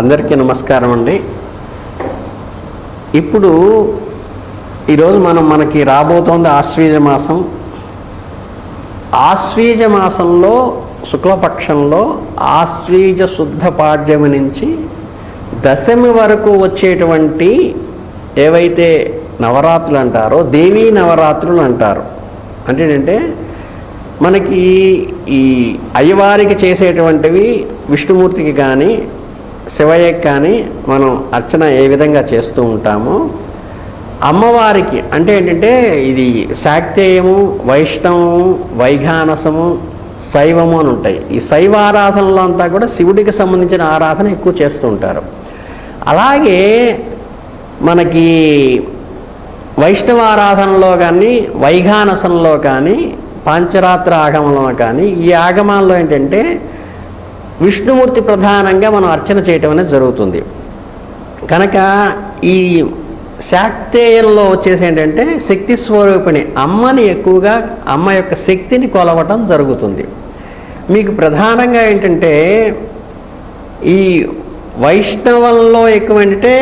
అందరికీ నమస్కారం అండి. ఇప్పుడు ఈరోజు మనం మనకి రాబోతోంది ఆశ్వీజ మాసం. ఆశ్వీజ మాసంలో శుక్లపక్షంలో ఆశ్వీజ శుద్ధ పాడ్యమి నుంచి దశమి వరకు వచ్చేటువంటి ఏవైతే నవరాత్రులు అంటారో దేవీ నవరాత్రులు అంటారు. అంటే ఏంటంటే మనకి ఈ అయ్యవారికి చేసేటువంటివి విష్ణుమూర్తికి కానీ శివయ్య కానీ మనం అర్చన ఏ విధంగా చేస్తూ ఉంటామో అమ్మవారికి అంటే ఏంటంటే ఇది శాక్తేయము వైష్ణవము వైఘానసము శైవము అని ఉంటాయి. ఈ శైవ ఆరాధనలో అంతా కూడా శివుడికి సంబంధించిన ఆరాధన ఎక్కువ చేస్తూ ఉంటారు. అలాగే మనకి వైష్ణవ ఆరాధనలో కానీ వైఘానసంలో కానీ పాంచరాత్ర ఆగమంలో కానీ ఈ ఆగమాల్లో ఏంటంటే విష్ణుమూర్తి ప్రధానంగా మనం అర్చన చేయటం అనేది జరుగుతుంది. కనుక ఈ శాక్తేయంలో వచ్చేసి ఏంటంటే శక్తి స్వరూపిణి అమ్మని ఎక్కువగా అమ్మ యొక్క శక్తిని కొలవటం జరుగుతుంది. మీకు ప్రధానంగా ఏంటంటే ఈ వైష్ణవంలో ఎక్కువ ఏంటంటే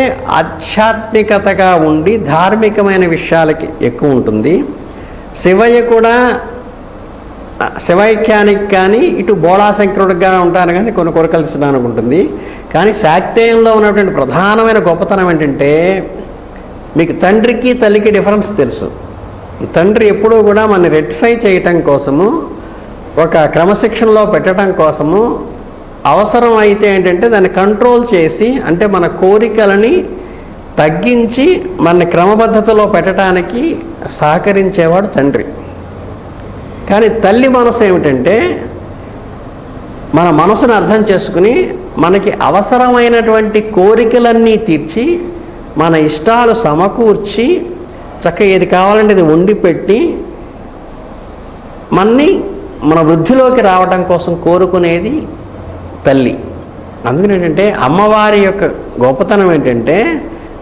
ఆధ్యాత్మికతగా ఉండి ధార్మికమైన విషయాలకి ఎక్కువ ఉంటుంది. శివయ్య కూడా శివైక్యానికి కానీ ఇటు బోళాశంకరుడిగా ఉంటాను కానీ కొన్ని కొరకలిసడానికి ఉంటుంది కానీ శాక్తేయంలో ఉన్నటువంటి ప్రధానమైన గొప్పతనం ఏంటంటే మీకు తండ్రికి తల్లికి డిఫరెన్స్ తెలుసు. ఈ తండ్రి ఎప్పుడూ కూడా మన రెక్టిఫై చేయటం కోసము ఒక క్రమశిక్షణలో పెట్టడం కోసము అవసరం అయితే ఏంటంటే దాన్ని కంట్రోల్ చేసి అంటే మన కోరికలని తగ్గించి మన క్రమబద్ధతలో పెట్టడానికి సహకరించేవాడు తండ్రి. కానీ తల్లి మనసు ఏమిటంటే మన మనసును అర్థం చేసుకుని మనకి అవసరమైనటువంటి కోరికలన్నీ తీర్చి మన ఇష్టాలు సమకూర్చి చక్కగా ఏది కావాలంటే ఇది వండి పెట్టి మన్ని మన వృద్ధిలోకి రావడం కోసం కోరుకునేది తల్లి. అందుకని ఏంటంటే అమ్మవారి యొక్క గొప్పతనం ఏంటంటే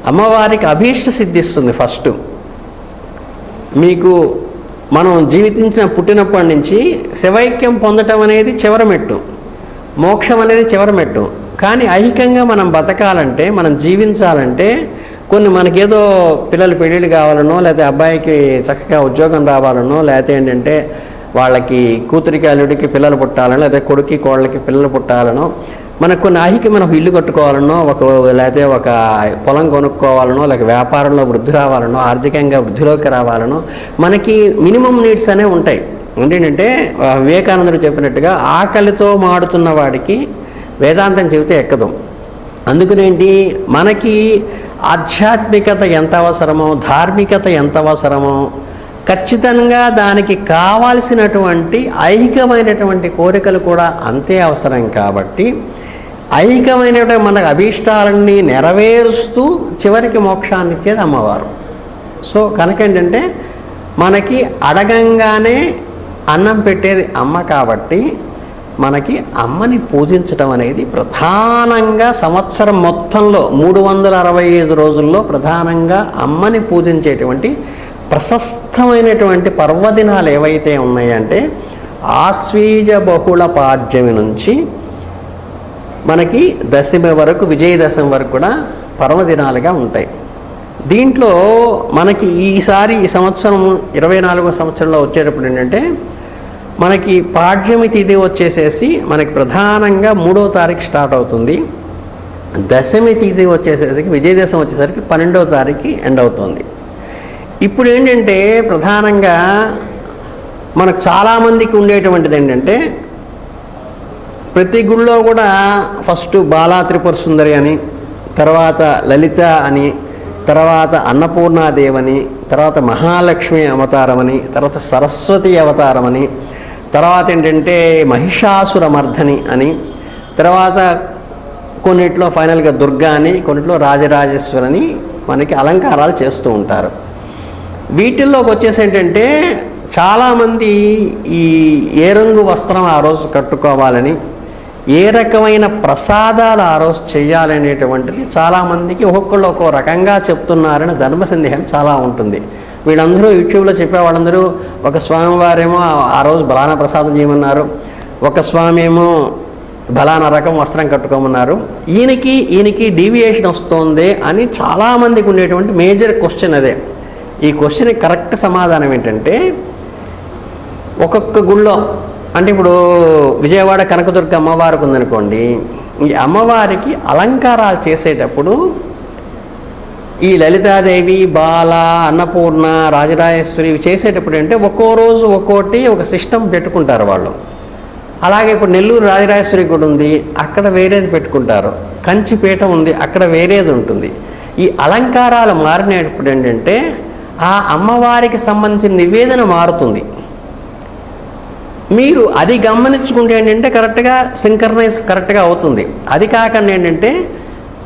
అమ్మవారికి అభీష్ట సిద్ధిస్తుంది ఫస్ట్. మీకు మనం జీవించిన పుట్టినప్పటి నుంచి శివైక్యం పొందటం అనేది చివరమెట్టు. మోక్షం అనేది చివరమెట్టు. కానీ ఐహికంగా మనం బతకాలంటే మనం జీవించాలంటే కొన్ని మనకేదో పిల్లలు పెళ్ళిళ్ళు కావాలనో లేకపోతే అబ్బాయికి చక్కగా ఉద్యోగం రావాలనో లేకపోతే ఏంటంటే వాళ్ళకి కూతురికి అల్లుడికి పిల్లలు పుట్టాలనో లేకపోతే కొడుక్కి కోళ్ళకి పిల్లలు పుట్టాలనో మనకు కొన్ని ఆహికి ఒక ఇల్లు కట్టుకోవాలనో ఒక లేకపోతే ఒక పొలం కొనుక్కోవాలనో లేక వ్యాపారంలో వృద్ధి రావాలనో ఆర్థికంగా వృద్ధిలోకి రావాలనో మనకి మినిమం నీడ్స్ అనేవి ఉంటాయి. ఏంటంటే వివేకానందుడు చెప్పినట్టుగా ఆకలితో మాడుతున్న వాడికి వేదాంతం చెబితే ఎక్కదు. అందుకనేంటి మనకి ఆధ్యాత్మికత ఎంత అవసరమో ధార్మికత ఎంత అవసరమో ఖచ్చితంగా దానికి కావాల్సినటువంటి ఐహికమైనటువంటి కోరికలు కూడా అంతే అవసరం కాబట్టి ఐకమైనటువంటి మన అభీష్టాలన్నీ నెరవేరుస్తూ చివరికి మోక్షాన్ని ఇచ్చేది అమ్మవారు. సో కనుక ఏంటంటే మనకి అడగంగానే అన్నం పెట్టేది అమ్మ కాబట్టి మనకి అమ్మని పూజించడం అనేది ప్రధానంగా సంవత్సరం మొత్తంలో మూడు వందల అరవై ఐదు రోజుల్లో ప్రధానంగా అమ్మని పూజించేటువంటి ప్రశస్తమైనటువంటి పర్వదినాలు ఏవైతే ఉన్నాయంటే ఆశ్వీజ బహుళ పాడ్యమి నుంచి మనకి దశమి వరకు విజయదశమి వరకు కూడా పర్వదినాలుగా ఉంటాయి. దీంట్లో మనకి ఈసారి ఈ సంవత్సరం ఇరవై నాలుగో సంవత్సరంలో వచ్చేటప్పుడు ఏంటంటే మనకి పాడ్యమి తిథి వచ్చేసేసి మనకి ప్రధానంగా మూడో తారీఖు స్టార్ట్ అవుతుంది. దశమి తిథి వచ్చేసేసరికి విజయదశమి వచ్చేసరికి పన్నెండవ తారీఖు ఎండ్ అవుతుంది. ఇప్పుడు ఏంటంటే ప్రధానంగా మనకు చాలామందికి ఉండేటువంటిది ఏంటంటే ప్రతి గుళ్ళో కూడా ఫస్ట్ బాలా త్రిపుర సుందరి అని తర్వాత లలిత అని తర్వాత అన్నపూర్ణాదేవని తర్వాత మహాలక్ష్మి అవతారమని తర్వాత సరస్వతి అవతారమని తర్వాత ఏంటంటే మహిషాసురమర్ధని అని తర్వాత కొన్నిట్లో ఫైనల్గా దుర్గా అని కొన్నిట్లో రాజరాజేశ్వరని మనకి అలంకారాలు చేస్తూ ఉంటారు. వీటిల్లోకి వచ్చేసి ఏంటంటే చాలామంది ఈ ఏ రంగు వస్త్రం ఆ రోజు కట్టుకోవాలని ఏ రకమైన ప్రసాదాలు ఆ రోజు చేయాలనేటువంటిది చాలామందికి ఒక్కొక్కళ్ళు ఒక్కో రకంగా చెప్తున్నారని ధర్మ సందేహం చాలా ఉంటుంది. వీళ్ళందరూ యూట్యూబ్లో చెప్పే వాళ్ళందరూ ఒక స్వామివారేమో ఆ- ఆ రోజు బలాన ప్రసాదం చేయమన్నారు ఒక స్వామి ఏమో బలానా రకం వస్త్రం కట్టుకోమన్నారు ఈయనకి ఈయనకి డీవియేషన్ వస్తుంది అని చాలామందికి ఉండేటువంటి మేజర్ క్వశ్చన్ అదే. ఈ క్వశ్చన్ కరెక్ట్ సమాధానం ఏంటంటే ఒక్కొక్క గుళ్ళో అంటే ఇప్పుడు విజయవాడ కనకదుర్గ అమ్మవారికి ఉందనుకోండి ఈ అమ్మవారికి అలంకారాలు చేసేటప్పుడు ఈ లలితాదేవి బాల అన్నపూర్ణ రాజరాజేశ్వరి ఇవి చేసేటప్పుడు అంటే ఒక్కో రోజు ఒక్కోటి ఒక సిస్టమ్ పెట్టుకుంటారు వాళ్ళు. అలాగే ఇప్పుడు నెల్లూరు రాజరాజేశ్వరి గుడి ఉంది అక్కడ వేరేది పెట్టుకుంటారు. కంచిపీఠ ఉంది అక్కడ వేరేది ఉంటుంది. ఈ అలంకారాలు మారినప్పుడు ఏంటంటే ఆ అమ్మవారికి సంబంధించిన నివేదన మారుతుంది. మీరు అది గమనించుకుంటే ఏంటంటే కరెక్ట్గా సింకర్నైజ్ కరెక్ట్గా అవుతుంది. అది కాకుండా ఏంటంటే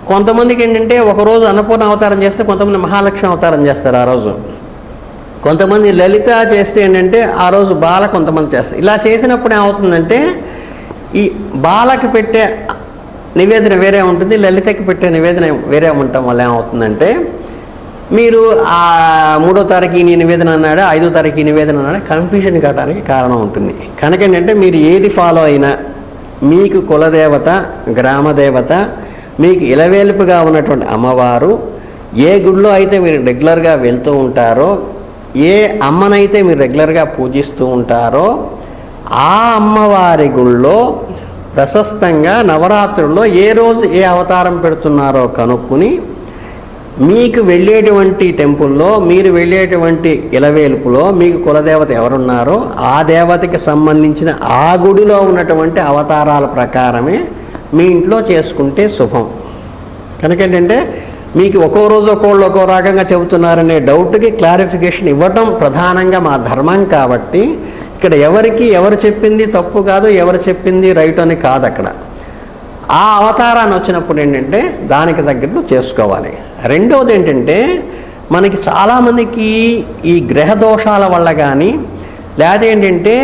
కొంతమందికి ఏంటంటే ఒకరోజు అన్నపూర్ణ అవతారం చేస్తే కొంతమంది మహాలక్ష్మి అవతారం చేస్తారు ఆ రోజు. కొంతమంది లలిత చేస్తే ఏంటంటే ఆ రోజు బాల కొంతమంది చేస్తారు. ఇలా చేసినప్పుడు ఏమవుతుందంటే ఈ బాలకి పెట్టే నివేదన వేరే ఉంటుంది లలితకి పెట్టే నివేదన వేరే ఉండటం వల్ల ఏమవుతుందంటే మీరు ఆ మూడో తారీఖు ఈ నివేదన అన్నాడు ఐదో తారీఖు ఈ నివేదన అన్నాడు కన్ఫ్యూజన్ కావడానికి కారణం ఉంటుంది. కనుక ఏంటంటే మీరు ఏది ఫాలో అయినా మీకు కులదేవత గ్రామదేవత మీకు ఇలవేలుపుగా ఉన్నటువంటి అమ్మవారు ఏ గుడిలో అయితే మీరు రెగ్యులర్గా వెళ్తూ ఉంటారో ఏ అమ్మనైతే మీరు రెగ్యులర్గా పూజిస్తూ ఉంటారో ఆ అమ్మవారి గుళ్ళో ప్రశస్తంగా నవరాత్రుల్లో ఏ రోజు ఏ అవతారం పెడుతున్నారో కనుక్కుని మీకు వెళ్ళేటువంటి టెంపుల్లో మీరు వెళ్ళేటువంటి ఇలవేలుపులో మీకు కులదేవత ఎవరున్నారో ఆ దేవతకి సంబంధించిన ఆ గుడిలో ఉన్నటువంటి అవతారాల ప్రకారమే మీ ఇంట్లో చేసుకుంటే శుభం. కనుక ఏంటంటే మీకు ఒక్కో రోజు ఒక్కోళ్ళు ఒక్కో రకంగా చెబుతున్నారనే డౌట్కి క్లారిఫికేషన్ ఇవ్వటం ప్రధానంగా మా ధర్మం కాబట్టి ఇక్కడ ఎవరికి ఎవరు చెప్పింది తప్పు కాదు ఎవరు చెప్పింది రైట్ అని కాదు అక్కడ ఆ అవతారాన్ని వచ్చినప్పుడు ఏంటంటే దానికి తగ్గట్టు చేసుకోవాలి. రెండవది ఏంటంటే మనకి చాలామందికి ఈ గ్రహ దోషాల వల్ల కానీ లేదా ఏంటంటే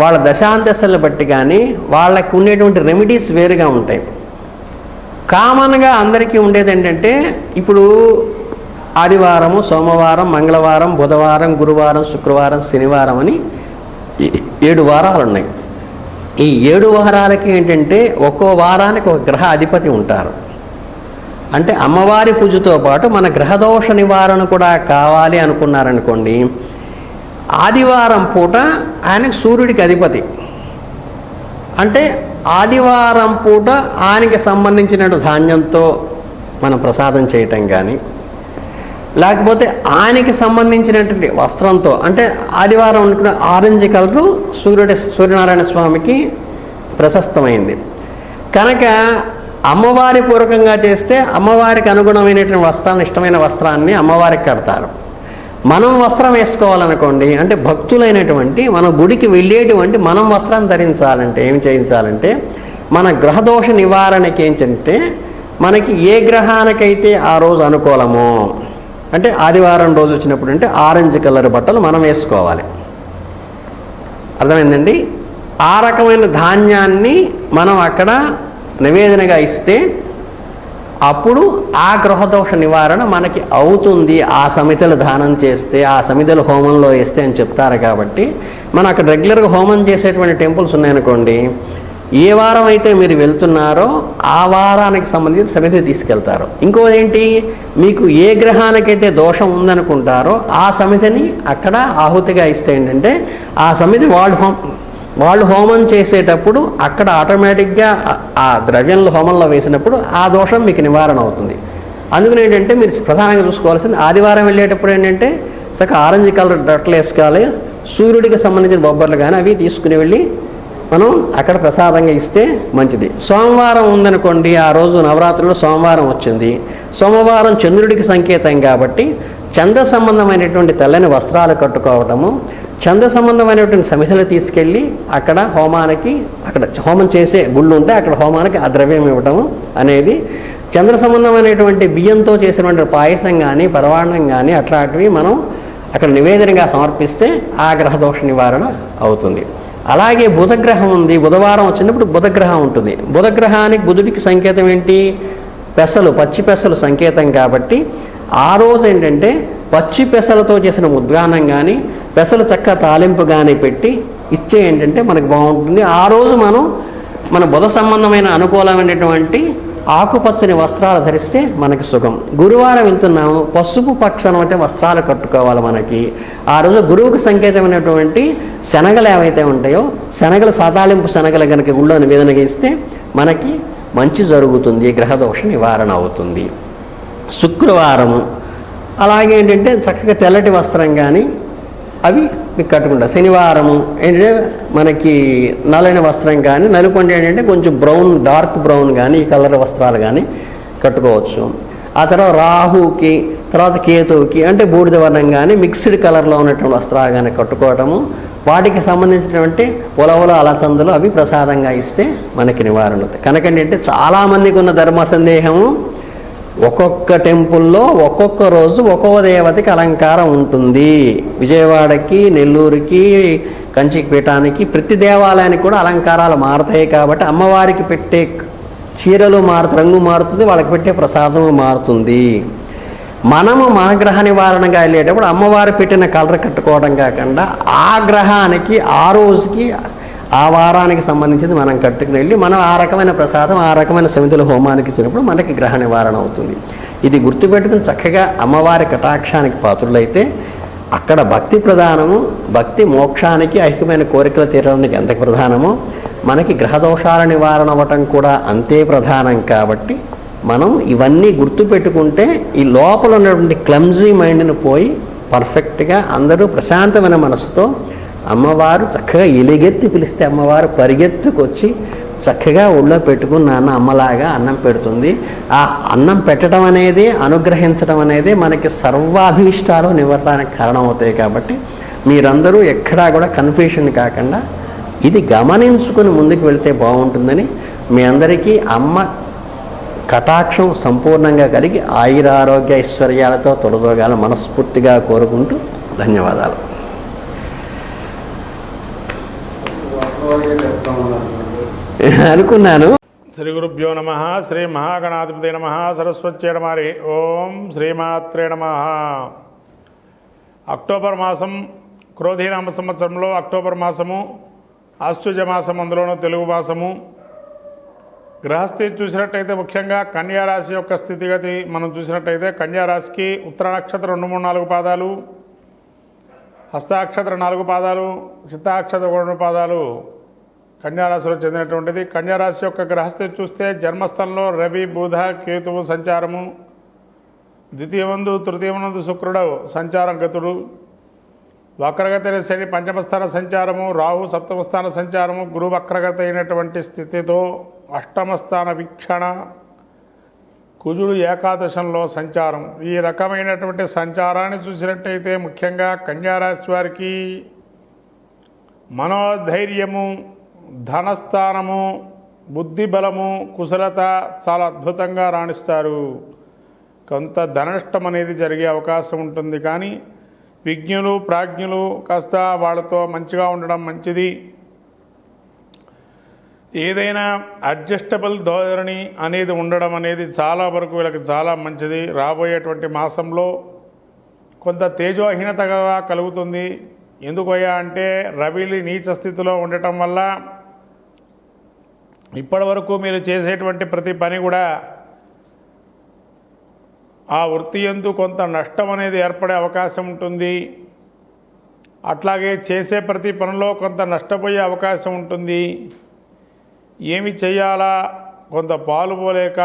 వాళ్ళ దశాంతస్తులను బట్టి కానీ వాళ్ళకి ఉండేటువంటి రెమెడీస్ వేరుగా ఉంటాయి. కామన్గా అందరికీ ఉండేది ఏంటంటే ఇప్పుడు ఆదివారము సోమవారం మంగళవారం బుధవారం గురువారం శుక్రవారం శనివారం అని ఏడు వారాలు ఉన్నాయి. ఈ ఏడు వారాలకి ఏంటంటే ఒక్కో వారానికి ఒక గ్రహ అధిపతి ఉంటారు. అంటే అమ్మవారి పూజతో పాటు మన గ్రహదోష నివారణ కూడా కావాలి అనుకున్నారనుకోండి ఆదివారం పూట ఆయనకు సూర్యుడికి అధిపతి. అంటే ఆదివారం పూట ఆయనకి సంబంధించిన ధాన్యంతో మనం ప్రసాదం చేయటం కానీ లేకపోతే ఆయనకి సంబంధించినటువంటి వస్త్రంతో అంటే ఆదివారం ఉన్నటువంటి ఆరెంజ్ కలరు సూర్యుడి సూర్యనారాయణ స్వామికి ప్రశస్తమైంది. కనుక అమ్మవారి పూర్వకంగా చేస్తే అమ్మవారికి అనుగుణమైనటువంటి వస్త్రాన్ని ఇష్టమైన వస్త్రాన్ని అమ్మవారికి కడతారు. మనం వస్త్రం వేసుకోవాలనుకోండి అంటే భక్తులైనటువంటి మన గుడికి వెళ్ళేటువంటి మనం వస్త్రం ధరించాలంటే ఏం చేయించాలంటే మన గ్రహదోష నివారణకి ఏంటంటే మనకి ఏ గ్రహానికైతే ఆ రోజు అనుకూలమో అంటే ఆదివారం రోజు వచ్చినప్పుడు అంటే ఆరెంజ్ కలర్ బట్టలు మనం వేసుకోవాలి. అర్థమైందండి? ఆ రకమైన ధాన్యాన్ని మనం అక్కడ నివేదనగా ఇస్తే అప్పుడు ఆ గ్రహదోష నివారణ మనకి అవుతుంది. ఆ సమితలు దానం చేస్తే ఆ సమితలు హోమంలో వేస్తే అని చెప్తారు కాబట్టి మనం అక్కడ రెగ్యులర్గా హోమం చేసేటువంటి టెంపుల్స్ ఉన్నాయనుకోండి ఏ వారం అయితే మీరు వెళ్తున్నారో ఆ వారానికి సంబంధించి సమితి తీసుకెళ్తారు. ఇంకోదేంటి? మీకు ఏ గ్రహానికైతే దోషం ఉందనుకుంటారో ఆ సమితిని అక్కడ ఆహుతిగా ఇస్తే ఏంటంటే ఆ సమితి వాళ్ళు హోం వాళ్ళు హోమం చేసేటప్పుడు అక్కడ ఆటోమేటిక్గా ఆ- ఆ ద్రవ్యంలో హోమంలో వేసినప్పుడు ఆ దోషం మీకు నివారణ అవుతుంది. అందుకని ఏంటంటే మీరు ప్రధానంగా చూసుకోవాల్సింది ఆదివారం వెళ్ళేటప్పుడు ఏంటంటే చక్కగా ఆరెంజ్ కలర్ బట్టలు వేసుకోవాలి. సూర్యుడికి సంబంధించిన బొబ్బర్లు కానీ అవి తీసుకుని వెళ్ళి మనం అక్కడ ప్రసాదంగా ఇస్తే మంచిది. సోమవారం ఉందనుకోండి ఆ రోజు నవరాత్రులు సోమవారం వచ్చింది. సోమవారం చంద్రుడికి సంకేతం కాబట్టి చంద్ర సంబంధమైనటువంటి తెల్లని వస్త్రాలు కట్టుకోవటము చంద్ర సంబంధమైనటువంటి సమిధలు తీసుకెళ్ళి అక్కడ హోమానికి అక్కడ హోమం చేసే గుళ్ళు ఉంటే అక్కడ హోమానికి ఆ ద్రవ్యం ఇవ్వటము అనేది చంద్ర సంబంధమైనటువంటి బియ్యంతో చేసినటువంటి పాయసం కానీ పరవాణం కానీ అట్లాంటివి మనం అక్కడ నివేదనగా సమర్పిస్తే ఆ గ్రహదోష నివారణ అవుతుంది. అలాగే బుధగ్రహం ఉంది. బుధవారం వచ్చినప్పుడు బుధగ్రహం ఉంటుంది. బుధగ్రహానికి బుధుడికి సంకేతం ఏంటి? పెసలు పచ్చి పెసలు సంకేతం కాబట్టి ఆ రోజు ఏంటంటే పచ్చి పెసలతో చేసిన ఉద్గానం కానీ పెసలు చక్క తాలింపు కానీ పెట్టి ఇచ్చే ఏంటంటే మనకు బాగుంటుంది. ఆ రోజు మనం మన బుధ సంబంధమైన అనుకూలమైనటువంటి ఆకుపచ్చని వస్త్రాలు ధరిస్తే మనకి సుఖం. గురువారం వెళ్తున్నాము పసుపు పక్షం అంటే వస్త్రాలు కట్టుకోవాలి మనకి. ఆ రోజు గురువుకు సంకేతమైనటువంటి శనగలు ఏవైతే ఉంటాయో శనగలు సాతాలింపు శనగలు కనుక గుళ్ళో నివేదనగా ఇస్తే మనకి మంచి జరుగుతుంది గ్రహదోష నివారణ అవుతుంది. శుక్రవారము అలాగే ఏంటంటే చక్కగా తెల్లటి వస్త్రం కానీ అవి మీకు శనివారం ఏంటంటే మనకి నల్లని వస్త్రం కానీ నలుపు ఏంటంటే కొంచెం బ్రౌన్ డార్క్ బ్రౌన్ కానీ ఈ కలర్ వస్త్రాలు కానీ కట్టుకోవచ్చు. ఆ తర్వాత రాహుకి తర్వాత కేతువుకి అంటే బూడిద వర్ణం కానీ మిక్స్డ్ కలర్లో ఉన్నటువంటి వస్త్రాలు కానీ కట్టుకోవటము. వాటికి సంబంధించినటువంటి ఉలవలు అలచందులు అవి ప్రసాదంగా ఇస్తే మనకి నివారణ అవుతాయి. కనుక ఏంటంటే చాలామందికి ఉన్న ధర్మ సందేహము ఒక్కొక్క టెంపుల్లో ఒక్కొక్క రోజు ఒక్కొక్క దేవతకి అలంకారం ఉంటుంది. విజయవాడకి నెల్లూరుకి కంచికి పీఠానికి ప్రతి దేవాలయానికి కూడా అలంకారాలు మారుతాయి కాబట్టి అమ్మవారికి పెట్టే చీరలు మారుతు రంగు మారుతుంది వాళ్ళకి పెట్టే ప్రసాదము మారుతుంది. మనము మన గ్రహ నివారణగా వెళ్ళేటప్పుడు అమ్మవారు పెట్టిన కలర్ కట్టుకోవడం కాకుండా ఆ గ్రహానికి ఆ రోజుకి ఆ వారానికి సంబంధించింది మనం కట్టుకుని వెళ్ళి మనం ఆ రకమైన ప్రసాదం ఆ రకమైన సమితుల హోమానికి ఇచ్చినప్పుడు మనకి గ్రహ నివారణ అవుతుంది. ఇది గుర్తుపెట్టుకుని చక్కగా అమ్మవారి కటాక్షానికి పాత్రులైతే అక్కడ భక్తి ప్రధానము భక్తి మోక్షానికి ఐక్యమైన కోరికలు తీరడానికి ఎంత ప్రధానమో మనకి గ్రహదోషాల నివారణ అవ్వటం కూడా అంతే ప్రధానం కాబట్టి మనం ఇవన్నీ గుర్తుపెట్టుకుంటే ఈ లోపల ఉన్నటువంటి క్లమ్జీ మైండ్ని పోయి పర్ఫెక్ట్గా అందరూ ప్రశాంతమైన మనసుతో అమ్మవారు చక్కగా ఎలిగెత్తి పిలిస్తే అమ్మవారు పరిగెత్తుకొచ్చి చక్కగా ఒళ్ళో పెట్టుకుని నాన్న అమ్మలాగా అన్నం పెడుతుంది. ఆ అన్నం పెట్టడం అనేది అనుగ్రహించడం అనేది మనకి సర్వాభీష్టాలు కారణం కారణమవుతాయి కాబట్టి మీరందరూ ఎక్కడా కూడా కన్ఫ్యూషన్ కాకుండా ఇది గమనించుకుని ముందుకు వెళితే బాగుంటుందని మీ అందరికీ అమ్మ కటాక్షం సంపూర్ణంగా కలిగి ఆయురారోగ్య ఐశ్వర్యాలతో తొలగోగాల మనస్ఫూర్తిగా కోరుకుంటూ ధన్యవాదాలు. అనుకున్నాను. శ్రీ గురుభ్యో నమ శ్రీ మహాగణాధిపతి నమ సరస్వతి నమారి ఓం శ్రీమాత్రే నమ. అక్టోబర్ మాసం క్రోధీనామ సంవత్సరంలో అక్టోబర్ మాసము ఆశ్చుజ మాసం అందులోనూ తెలుగు మాసము. గ్రహస్థితి చూసినట్టయితే ముఖ్యంగా కన్యారాశి యొక్క స్థితిగతి మనం చూసినట్టయితే కన్యా రాశికి ఉత్తర నక్షత్రం రెండు మూడు నాలుగు పాదాలు హస్తాక్షత్ర నాలుగు పాదాలు చిత్తాక్షత్ర రెండు పాదాలు కన్యారాశిలో చెందినటువంటిది. కన్యారాశి యొక్క గ్రహస్థితి చూస్తే జన్మస్థలంలో రవి బుధ కేతువు సంచారము. ద్వితీయమందు తృతీయమందు శుక్రుడు సంచారం గతుడు. వక్రగతైన శని పంచమస్థాన సంచారము రాహు సప్తమస్థాన సంచారము గురు వక్రగత అయినటువంటి స్థితితో అష్టమస్థాన వీక్షణ. కుజుడు ఏకాదశంలో సంచారం. ఈ రకమైనటువంటి సంచారాన్ని చూసినట్టయితే ముఖ్యంగా కన్యారాశి వారికి మనోధైర్యము ధనస్థానము బుద్ధి బలము కుశలత చాలా అద్భుతంగా రాణిస్తారు. కొంత ధననష్టం అనేది జరిగే అవకాశం ఉంటుంది కానీ విజ్ఞులు ప్రాజ్ఞులు కాస్త వాళ్ళతో మంచిగా ఉండడం మంచిది. ఏదైనా అడ్జస్టబుల్ ధోరణి అనేది ఉండడం అనేది చాలా వరకు వీళ్ళకి చాలా మంచిది. రాబోయేటువంటి మాసంలో కొంత తేజోహీనతగా కలుగుతుంది. ఎందుకయ్యా అంటే రవిలి నీచ స్థితిలో ఉండటం వల్ల ఇప్పటి వరకు మీరు చేసేటువంటి ప్రతి పని కూడా ఆ వృత్తి ఎందు కొంత నష్టం అనేది ఏర్పడే అవకాశం ఉంటుంది. అట్లాగే చేసే ప్రతి పనిలో కొంత నష్టపోయే అవకాశం ఉంటుంది. ఏమి చేయాలా? కొంత పాలు పోలేక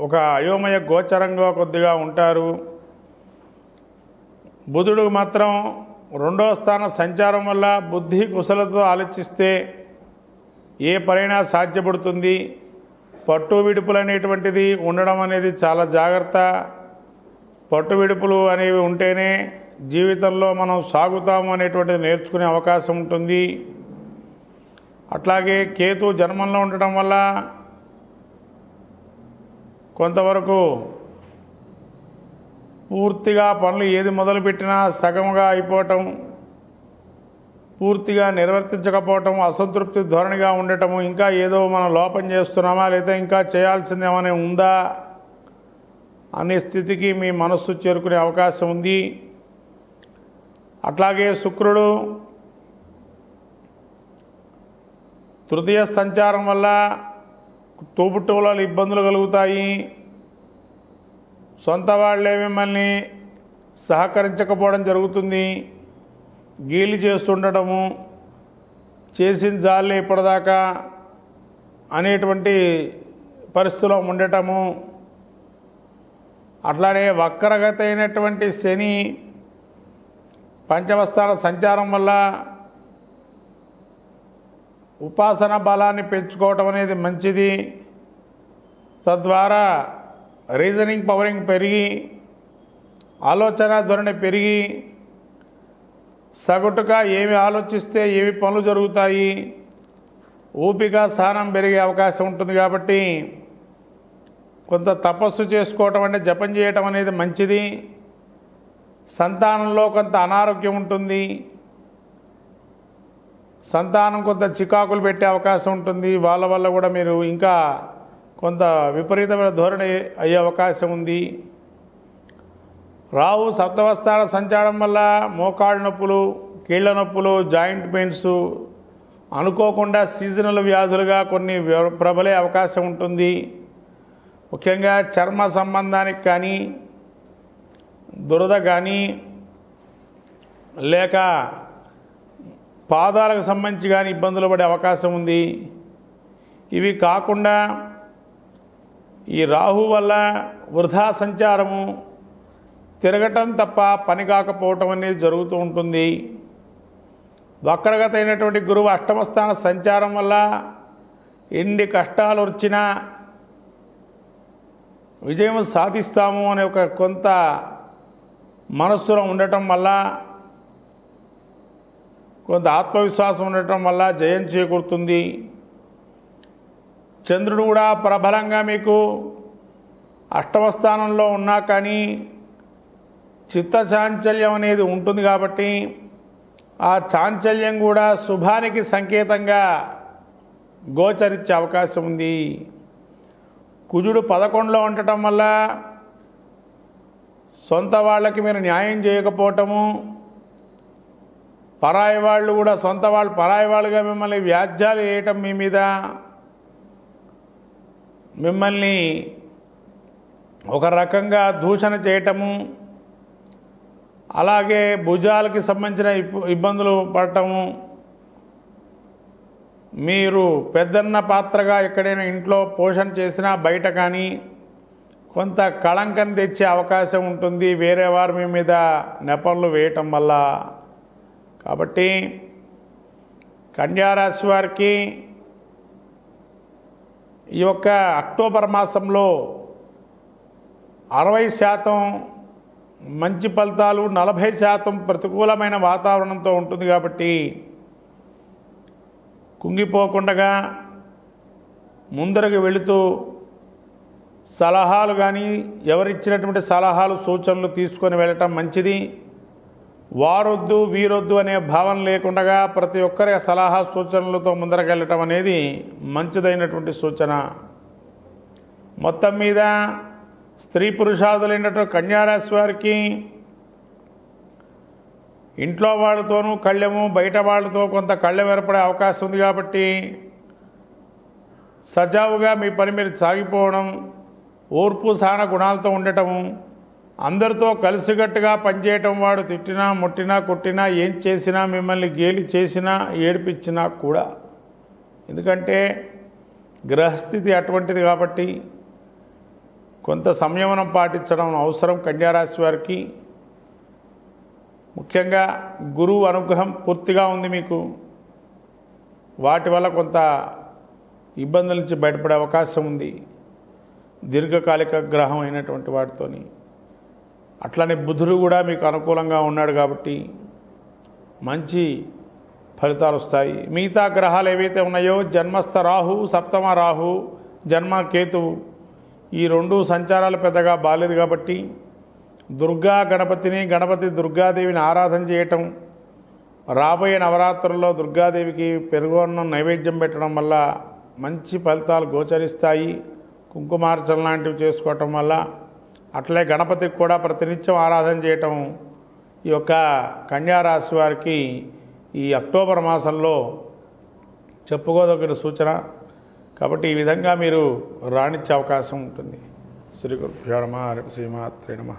ఒక అయోమయ గోచరంగా కొద్దిగా ఉంటారు. బుధుడు మాత్రం రెండో స్థాన సంచారం వల్ల బుద్ధి కుశలతో ఆలోచిస్తే ఏ పనైనా సాధ్యపడుతుంది. పట్టు విడుపులు అనేటువంటిది ఉండడం అనేది చాలా జాగ్రత్త. పట్టు విడుపులు అనేవి ఉంటేనే జీవితంలో మనం సాగుతాము అనేటువంటిది నేర్చుకునే అవకాశం ఉంటుంది. అట్లాగే కేతు జన్మంలో ఉండటం వల్ల కొంతవరకు పూర్తిగా పనులు ఏది మొదలుపెట్టినా సగముగా అయిపోవటం పూర్తిగా నిర్వర్తించకపోవటం అసంతృప్తి ధోరణిగా ఉండటము ఇంకా ఏదో మనం లోపం చేస్తున్నామా లేదా ఇంకా చేయాల్సింది ఏమైనా ఉందా అనే స్థితికి మీ మనస్సు చేరుకునే అవకాశం ఉంది. అట్లాగే శుక్రుడు తృతీయ సంచారం వల్ల తోబుట్టువులలో ఇబ్బందులు కలుగుతాయి. సొంత వాళ్ళే మిమ్మల్ని సహకరించకపోవడం జరుగుతుంది. గీలి చేస్తుండటము చేసిన జాలి ఇప్పటిదాకా అనేటువంటి పరిస్థితిలో ఉండటము అట్లానే వక్రగత అయినటువంటి శని పంచమస్థాన సంచారం వల్ల ఉపాసన బలాన్ని పెంచుకోవటం అనేది మంచిది. తద్వారా రీజనింగ్ పవరింగ్ పెరిగి ఆలోచన ధోరణి పెరిగి సగటుగా ఏమి ఆలోచిస్తే ఏమి పనులు జరుగుతాయి? ఓపిక సహనం పెరిగే అవకాశం ఉంటుంది కాబట్టి కొంత తపస్సు చేసుకోవటం అంటే జపం చేయటం అనేది మంచిది. సంతానంలో కొంత అనారోగ్యం ఉంటుంది. సంతానం కొంత చికాకులు పెట్టే అవకాశం ఉంటుంది. వాళ్ళ వల్ల కూడా మీరు ఇంకా కొంత విపరీతమైన ధోరణి అయ్యే అవకాశం ఉంది. రాహు సప్తవస్థాన సంచారం వల్ల మోకాళ్ళ నొప్పులు కీళ్ళ నొప్పులు జాయింట్ పెయిన్స్ అనుకోకుండా సీజనల్ వ్యాధులుగా కొన్ని ప్రబలే అవకాశం ఉంటుంది. ముఖ్యంగా చర్మ సంబంధానికి కానీ దురద కానీ లేక పాదాలకు సంబంధించి కానీ ఇబ్బందులు పడే అవకాశం ఉంది. ఇవి కాకుండా ఈ రాహు వల్ల వృధా సంచారము తిరగటం తప్ప పని కాకపోవటం అనేది జరుగుతూ ఉంటుంది. వక్రగత అయినటువంటి గురువు అష్టమస్థాన సంచారం వల్ల ఎన్ని కష్టాలు వచ్చినా విజయం సాధిస్తాము అనే ఒక కొంత మనస్సులో ఉండటం వల్ల కొంత ఆత్మవిశ్వాసం ఉండటం వల్ల జయం చేకూరుతుంది. చంద్రుడు కూడా ప్రబలంగా మీకు అష్టమస్థానంలో ఉన్నా కానీ చిత్త చాంచల్యం అనేది ఉంటుంది కాబట్టి ఆ చాంచల్యం కూడా శుభానికి సంకేతంగా గోచరించే అవకాశం ఉంది. కుజుడు పదకొండులో ఉండటం వల్ల సొంత వాళ్ళకి మీరు న్యాయం చేయకపోవటము పరాయి వాళ్ళు కూడా సొంత వాళ్ళు పరాయి వాళ్ళుగా మిమ్మల్ని వ్యాజ్యాలు వేయటం మీ మీద మిమ్మల్ని ఒక రకంగా దూషణ చేయటము అలాగే భుజాలకి సంబంధించిన ఇబ్బ- ఇబ్బందులు పడటము. మీరు పెద్దన్న పాత్రగా ఎక్కడైనా ఇంట్లో పోషణ చేసినా బయట కానీ కొంత కళంకం తెచ్చే అవకాశం ఉంటుంది. వేరే వారి మీ మీద నెపంలు వేయటం వల్ల. కాబట్టి కన్యారాశి వారికి ఈ యొక్క అక్టోబర్ మాసంలో అరవై శాతం మంచి ఫలితాలు నలభై శాతం ప్రతికూలమైన వాతావరణంతో ఉంటుంది కాబట్టి కుంగిపోకుండా ముందరకు వెళుతూ సలహాలు కానీ ఎవరిచ్చినటువంటి సలహాలు సూచనలు తీసుకొని వెళ్ళటం మంచిది. వారొద్దు వీరొద్దు అనే భావన లేకుండా ప్రతి ఒక్కరి సలహా సూచనలతో ముందరకెళ్ళటం అనేది మంచిదైనటువంటి సూచన. మొత్తం మీద స్త్రీ పురుషాదులైనటువంటి కన్యారాశి వారికి ఇంట్లో వాళ్ళతోనూ కళ్ళెము బయట వాళ్ళతో కొంత కళ్ళెం ఏర్పడే అవకాశం ఉంది కాబట్టి సజావుగా మీ పని మీరు సాగిపోవడం ఓర్పు సహన గుణాలతో ఉండటము అందరితో కలిసిగట్టుగా పనిచేయటం వాడు తిట్టినా ముట్టినా కొట్టినా ఏం చేసినా మిమ్మల్ని గేలి చేసినా ఏడిపించినా కూడా. ఎందుకంటే గ్రహస్థితి అటువంటిది కాబట్టి కొంత సంయమనం పాటించడం అవసరం కన్యారాశి వారికి. ముఖ్యంగా గురువు అనుగ్రహం పూర్తిగా ఉంది మీకు. వాటి వల్ల కొంత ఇబ్బందుల నుంచి బయటపడే అవకాశం ఉంది. దీర్ఘకాలిక గ్రహం అయినటువంటి వాటితోని. అట్లనే బుధుడు కూడా మీకు అనుకూలంగా ఉన్నాడు కాబట్టి మంచి ఫలితాలు వస్తాయి. మిగతా గ్రహాలు ఏవైతే ఉన్నాయో జన్మస్థ రాహు సప్తమ రాహు జన్మ కేతువు ఈ రెండు సంచారాలు పెద్దగా బాలేదు కాబట్టి దుర్గా గణపతిని గణపతి దుర్గాదేవిని ఆరాధన చేయటం రాబోయే నవరాత్రుల్లో దుర్గాదేవికి పెరుగున్న నైవేద్యం పెట్టడం వల్ల మంచి ఫలితాలు గోచరిస్తాయి. కుంకుమార్చన లాంటివి చేసుకోవటం వల్ల అట్లే గణపతికి కూడా ప్రతినిత్యం ఆరాధన చేయటం ఈ యొక్క కన్యారాశి వారికి ఈ అక్టోబర్ మాసంలో చెప్పుకోదగిన సూచన. కాబట్టి ఈ విధంగా మీరు రాణించే అవకాశం ఉంటుంది. శ్రీ గురు నమ శ్రీమాత్రే నమ.